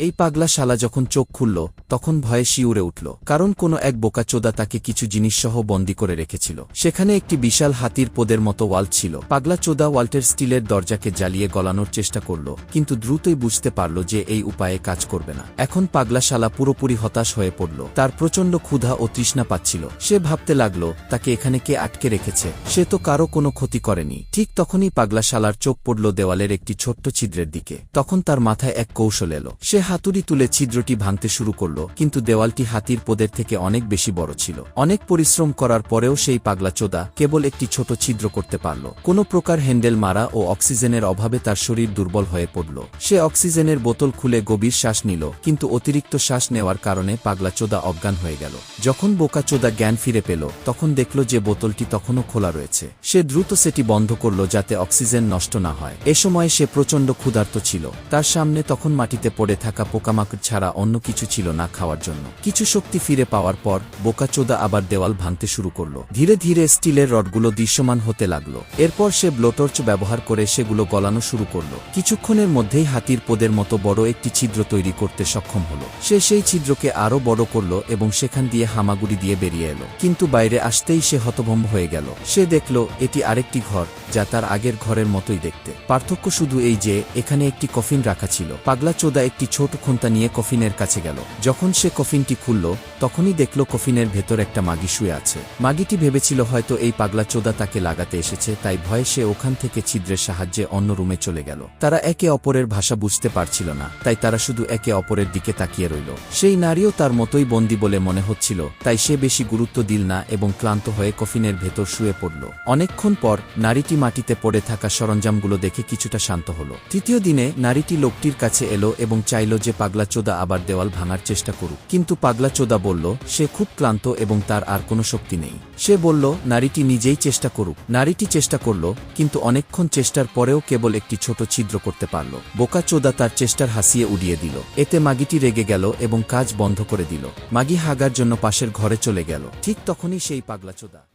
এই পাগলা শালা যখন চোখ খুলল তখন ভয়ে শিউরে উঠল, কারণ কোনো এক বোকাচোদা তাকে কিছু জিনিসসহ বন্দি করে রেখেছিল। সেখানে একটি বিশাল হাতির পোদের মতো ওয়াল্ট ছিল। পাগলা চোদা ওয়াল্টের স্টিলের দরজাকে জ্বালিয়ে গলানোর চেষ্টা করল, কিন্তু দ্রুতই বুঝতে পারল যে এই উপায়ে কাজ করবে না। এখন পাগলা শালা পুরোপুরি হতাশ হয়ে পড়ল। তার প্রচণ্ড ক্ষুধা ও তৃষ্ণা পাচ্ছিল। সে ভাবতে লাগল, তাকে এখানে কে আটকে রেখেছে? সে তো কারও কোনো ক্ষতি করেনি। ঠিক তখনই পাগলা শালার চোখ পড়ল দেওয়ালের একটি ছোট্ট ছিদ্রের দিকে। তখন তার মাথায় এক কৌশল এলো। সে হাতুড়ি তুলে ছিদ্রটি ভাঙতে শুরু করল। কিন্তু দেওয়ালটি হাতির পোদের থেকে অনেক বেশি বড় ছিল। অনেক পরিশ্রম করার পরেও সেই পাগলা চোদা কেবল একটি ছোট ছিদ্র করতে পারল। কোনো প্রকার হ্যান্ডেল মারা ও অক্সিজেনের অভাবে তার শরীর দুর্বল হয়ে পড়ল। সে অক্সিজেনের বোতল খুলে গভীর শ্বাস নিল, কিন্তু অতিরিক্ত শ্বাস নেওয়ার কারণে পাগলা চোদা অজ্ঞান হয়ে গেল। যখন বোকা চোদা জ্ঞান ফিরে পেল, তখন দেখল যে বোতলটি তখনও খোলা রয়েছে। সে দ্রুত সেটি বন্ধ করল যাতে অক্সিজেন নষ্ট না হয়। এ সময় সে প্রচণ্ড ক্ষুধার্ত ছিল। তার সামনে তখন মাটিতে পড়ে থাকা পোকামাকড় ছাড়া অন্য কিছু ছিল না খাওয়ার জন্য। কিছু শক্তি ফিরে পাওয়ার পর বোকাচোদা আবার দেওয়াল ভাঙতে শুরু করল। ধীরে ধীরে স্টিলের রডগুলো দৃশ্যমান হতে লাগল। এরপর সে ব্লোটর্চ ব্যবহার করে সেগুলো গলানো শুরু করল। কিছুক্ষণের মধ্যেই হাতির পোদের মতো বড় একটি ছিদ্র তৈরি করতে সক্ষম হল। সে সেই ছিদ্রকে আরও বড় করল এবং সেখান দিয়ে হামাগুড়ি দিয়ে বেরিয়ে এলো। কিন্তু বাইরে আসতেই সে হতভম্ব হয়ে গেল। সে দেখল এটি আরেকটি ঘর, যা তার আগের ঘরের মতোই দেখতে। পার্থক্য শুধু এই যে, এখানে একটি কফিন রাখা ছিল। পাগলা চোদা একটি ছোট খুন্তা নিয়ে কফিনের কাছে গেল। যখন সে কফিনটি খুলল, তখনই দেখল কফিনের ভেতর একটা মাগি শুয়ে আছে। মাগিটি ভেবেছিল হয়তো এই পাগলা চোদা তাকে লাগাতে এসেছে, তাই ভয়ে সে ওখান থেকে ছিদ্রের সাহায্যে অন্য রুমে চলে গেল। তারা একে অপরের ভাষা বুঝতে পারছিল না, তাই তারা শুধু একে অপরের দিকে তাকিয়ে রইল। সেই নারীও তার মতোই বন্দি বলে মনে হচ্ছিল, তাই সে বেশি গুরুত্ব দিল না এবং ক্লান্ত হয়ে কফিনের ভেতর শুয়ে পড়ল। অনেকক্ষণ পর নারীটি মাটিতে পড়ে থাকা সরঞ্জামগুলো দেখে কিছুটা শান্ত হল। তৃতীয় দিনে নারীটি লোকটির কাছে এলো এবং চাইল যে পাগলা চোদা আবার দেওয়াল ভাঙার চেষ্টা করুক। কিন্তু পাগলা চোদা বলল, সে খুব ক্লান্ত এবং তার আর কোনো শক্তি নেই। সে বলল, নারীটি নিজেই চেষ্টা করুক। নারীটি চেষ্টা করল, কিন্তু অনেকক্ষণ চেষ্টার পরেও কেবল একটি ছোট ছিদ্র করতে পারল। বোকা চোদা তার চেষ্টার হাসিয়ে উড়িয়ে দিল। এতে মাগিটি রেগে গেল এবং কাজ বন্ধ করে দিল। মাগি হাগার জন্য পাশের ঘরে চলে গেল। ঠিক তখনই সেই পাগলা চোদা